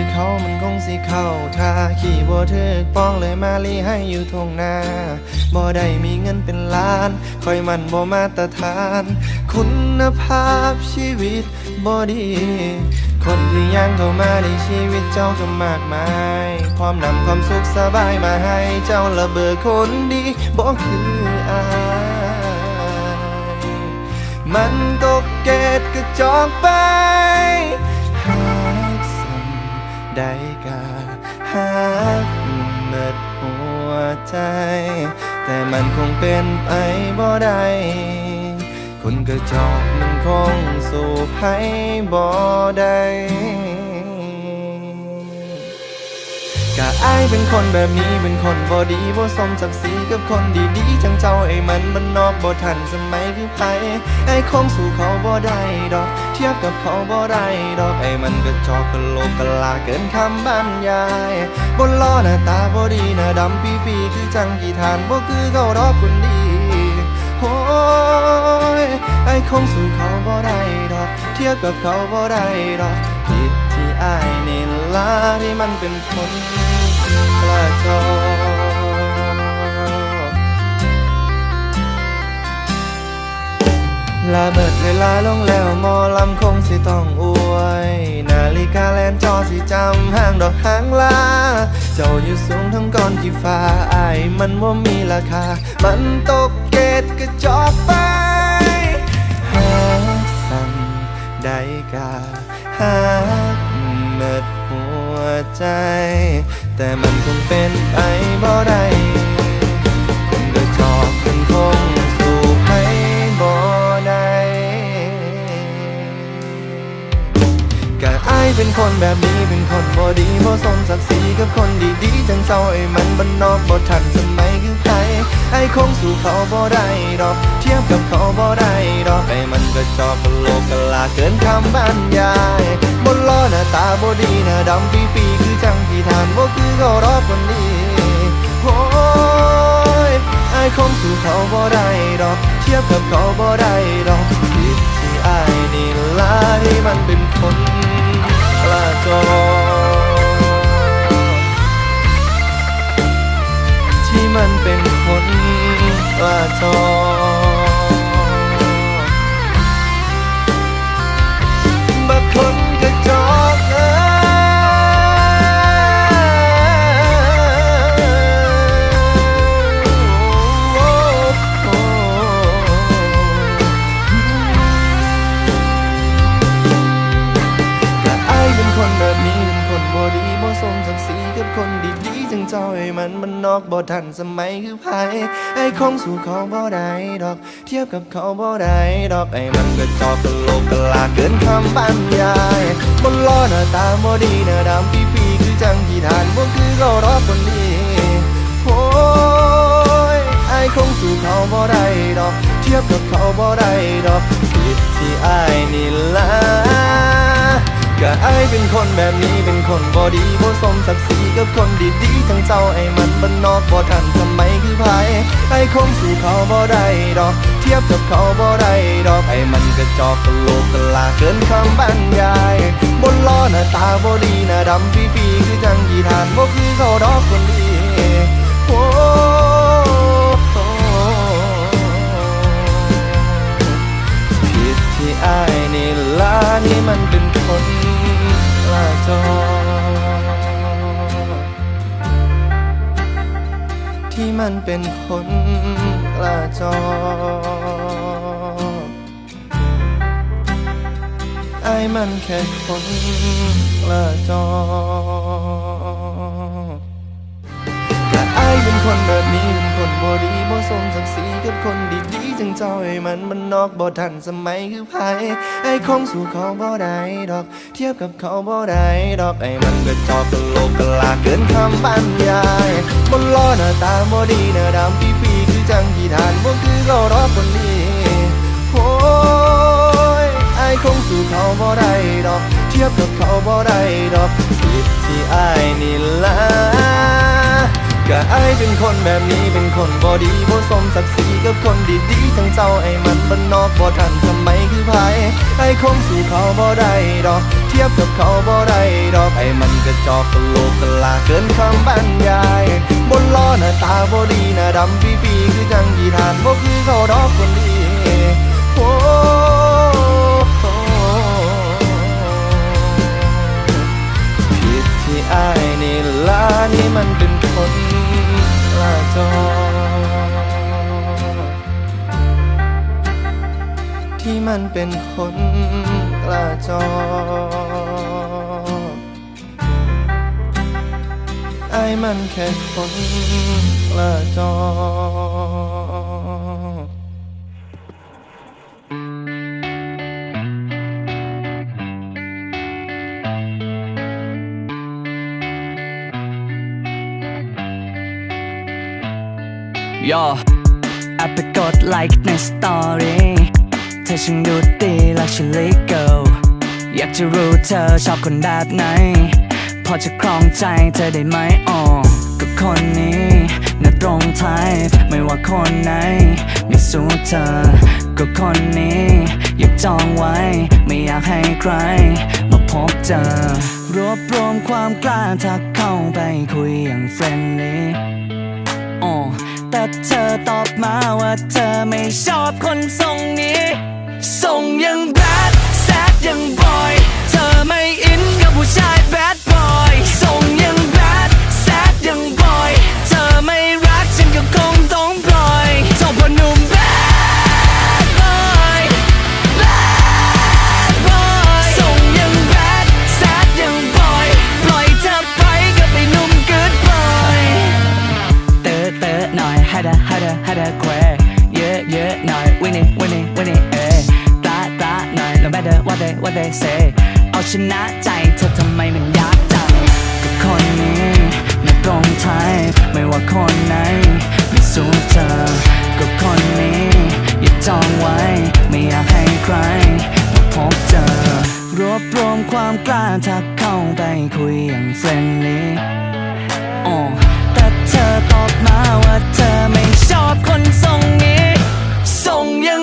คือเขามันคงสิเข้าท่าขี่บ่ถึกป้องเลยมาลีให้อยู่ทงนาบ่ได้มีเงินเป็นล้าน คอยมันบ่มาตรฐาน คุณภาพชีวิตบ่ดี คนที่ย่างเข้ามาในชีวิตเจ้าก็มากมาย พร้อมนำความสุขสบายมาให้เจ้าระเบิดคนดีบ่คืออายมันตกเกตกระจอกไป ใดกาหากเมิดหัวใจ แต่มันคงเป็นไปบ่ได้คนกระจอกมันคงสู่ให้บ่ได้ กะอายเป็นคนแบบนี้เป็นคนบ่ดีบ่สมศักดิ์ศรีกับคนดีๆจังเจ้าไอ้มันมันนอกบ่ทันสมัยคือไผไอ้คงสู่เขาบ่ได้ดอก เทียบกับเขาบ่ได้ดอกไอ้มันก็จอกกะโหลกกะลาเกินคำบรรยายบนล้อหน้าตาบ่ดีหน้าดำปีปีคือจังกี่ทานบ่คือเขาดอกคนดีโอ้ยไอ้คงสู่เขาบ่ได้ดอก เทียบกับเขาบ่ได้ดอก อายนี่ล่ะที่มันเป็นคนกระจอกลาเบิดเวลาลงแล้วมอลำคงสิต้องอวย นาฬิกาแลนจอสิจำห้างดอกหางลา เจ้าอยู่สูงทั้งก้อนที่ฟ้าอายมันว่ามีราคา มันตกเกตกระจอกไปหาสั่งได้กาหา ใจ แต่มันคงเป็นไปบ่ได้ เป็นคนแบบนี้เป็นคนบ่ดีบ่สมศักดิ์ศรีกับคนดีๆจังเจ้าไอ้มันบ้านนอกบ่ทันสมัยคือใครไอ้คงสู่เขาบ่ได้ดอก เทียบกับเขาบ่ได้ดอกไอ้มันก็จอกกะโลกกะลาเกินคำบรรยายบนล้อหน้าตาบ่ดีหน้าดำปีปีคือจังที่ทานบ่คือเขารอคนนี้โอ้ยไอ้คงสู่เขาบ่ได้ดอก เทียบกับเขาบ่ได้ดอกผิดที่ไอายนี่ล่ะที่มันเป็นคน ที่มันเป็นคนกระจอ อกบ่ทันสมัยคือไผไอ้คงสู่เขาบ่ได้ดอก เทียบกับเขาบ่ได้ดอกไอ้มันก็จอกกะโลกกะลาเกินคำบรรยายบนล้อหน้าตาบ่ดีหน้าดำปีปีคือจังที่ทานบ่คือเขารอกคนนี้โอ้ยไอ้คงสู่เขาบ่ได้ดอก เทียบกับเขาบ่ได้ดอกผิดที่ไอายนี่ละ ก็ไอเป็นคนแบบนี้เป็นคนบอดีบ่สมศักดิ์ศรีกับคนดีๆทั้งเจ้าไอ้มันบ้านนอกบ่ทันทำไมคือไผไอ้คงสู่เขาบ่ได้ดอก เทียบกับเขาบ่ได้ดอกไอ้มันกระจอกกะโหลกกะลาเกินคำบรรยาย บนล้อหน้าตาบ่ดีหน้าดำปีปีๆคือจังยีทานบ่คือเขาดอกคนดี มันเป็นคนกระจอ ที่มันเป็นคนกระจอไอ้มันแค่คนกระจอกกะอายเป็นคนแบบนี้เป็นคนบ่ดีบ่สมศักดิ์ศรีกับคนดี จังเจ้าไอ้มันมันนอกบ่ทันสมัยคือไผไอ้คงสู่เขาบ่ได้ดอก เทียบกับเขาบ่ได้ดอกไอ้มันก็จอกกะโหลกกะลาเกินคำบรรยายบนล้อหน้าตาบ่ดีหน้าดำปีปีคือจังที่ทานบ่คือเขารอคนนี้โอ้ยไอ้คงสู่เขาบ่ได้ดอก เทียบกับเขาบ่ได้ดอกผิดที่อายนี่ละ ก็ไอเป็นคนแบบนี้เป็นคนบอดีบ่สมศักดิ์ศรีกับคนดีๆจังเจ้าไอ้มันบ้านนอกบ่ทันสมัยคือไผไอ้คงสู่เขาบ่ได้ดอก เทียบกับเขาบ่ได้ดอกไอ้มันกระจอกกะโลกกะลาเกินคำบรรยายบนล้อหน้าตาบ่ดีหน้าดำปีปีๆคือจังยีทานบ่คือเขาดอกคนดีโอ้ ลานี่มันเป็นคนละจอที่มันเป็นคนละจอไอ้มันแค่คนละจอ ย่อแอปไปกดไลค์ในสตอรี่เธอช่างดูดีและฉันลิเกิลอยากจะรู้เธอชอบคนแบบไหน พอจะครองใจเธอได้ไหมอ๋อก็คนนี้น่าตรงไทยไม่ว่าคนไหน ไม่สู้เธอ ก็คนนี้ อยากจองไว้ ไม่อยากให้ใคร มาพบเจอ รวบรวมความกล้าทักเข้าไปคุยอย่างเฟรนลี่ แต่เธอตอบมาว่าเธอไม่ชอบคนทรงนี้ ทรงยัง no matter what they what they say เอาชนะใจเธอทำไมมันยากจังกับคนนี้ไม่ตรงไทยไม่ว่าคนไหนไม่สู้เธอกับคนนี้อย่าจองไว้ ไม่อยากให้ใครมาพบเจอ รวบรวมความกล้าทักเข้าไปคุยอย่างเฟรนลี่อ๋อแต่เธอตอบมาว่าเธอไม่ชอบคนทรงนี้ทรงยัง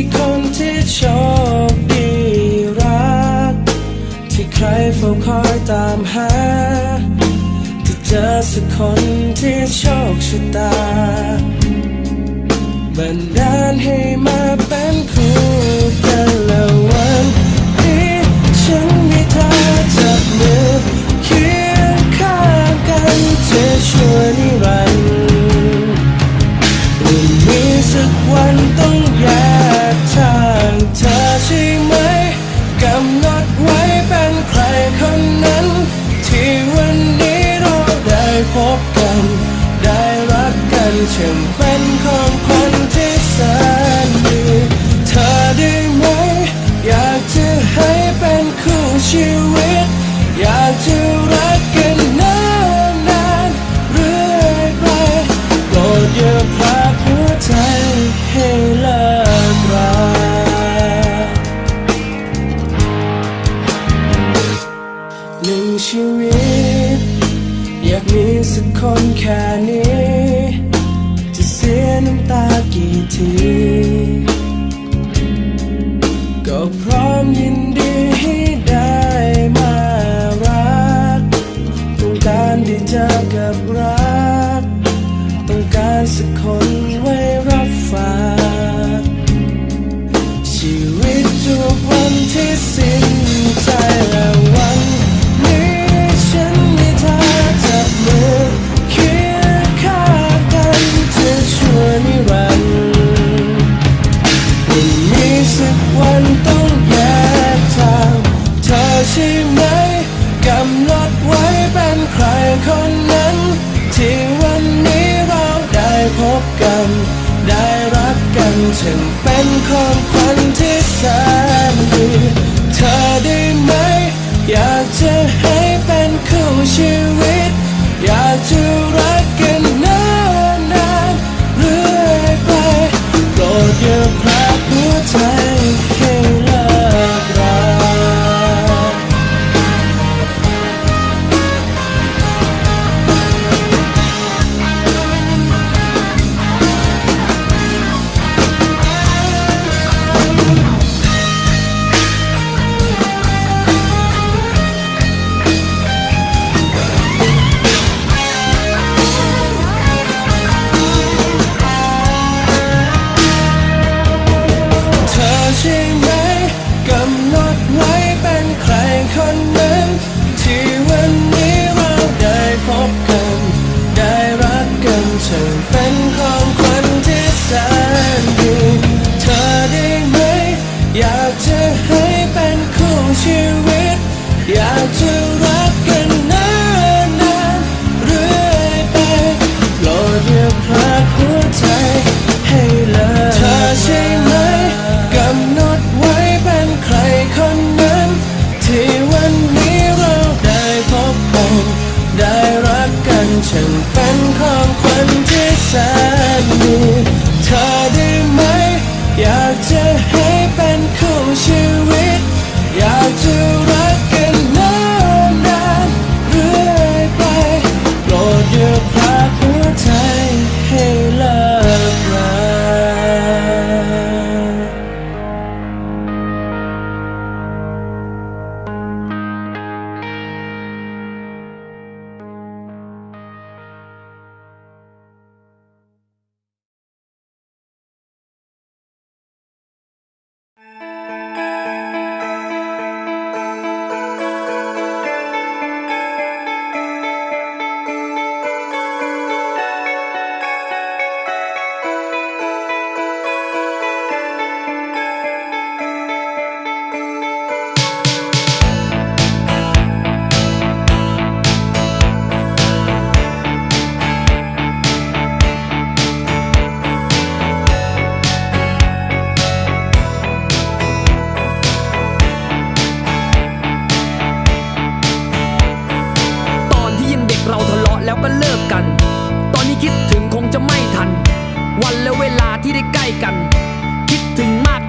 ่คนที่โชคดีรัก ที่ใครเฝ้าคอยตามหาที่เจอสักคนที่โชคชะตาบันดาลให้มาเป็นคู่กันและวันนี้ฉันมีเธอจับมือเคียงข้างกันจะช่วยนี ช่างเป็นของขวัญที่แสนดีเธอได้ไหม อยากจะให้เป็นคู่ชีวิต อยากจะรักกันนานนานเรื่อยไปโปรดอย่าพลาดหัวใจให้เลิกรักหนึ่งชีวิต อยากมีสักคนแค่นี้ Go pro. สิกวันต้องแยกทางเธอใช่ไหมกำหนดไว้เป็นใครคนนั้น ที่วันนี้เราได้พบกัน ได้รักกันถึงเป็นของขวันที่แสนดีเธอได้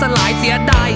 สลายเสียดาย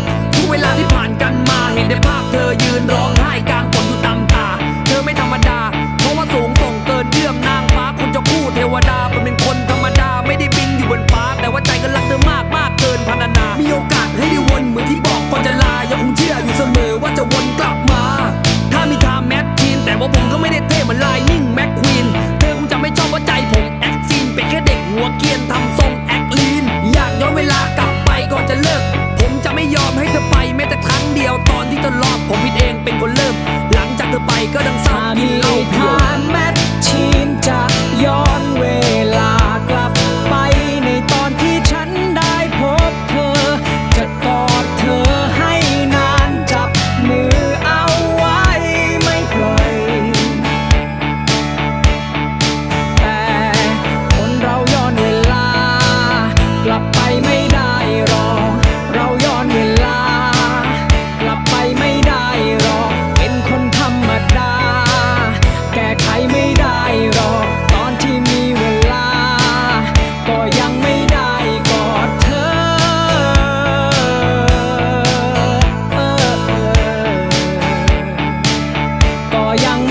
ก็ยัง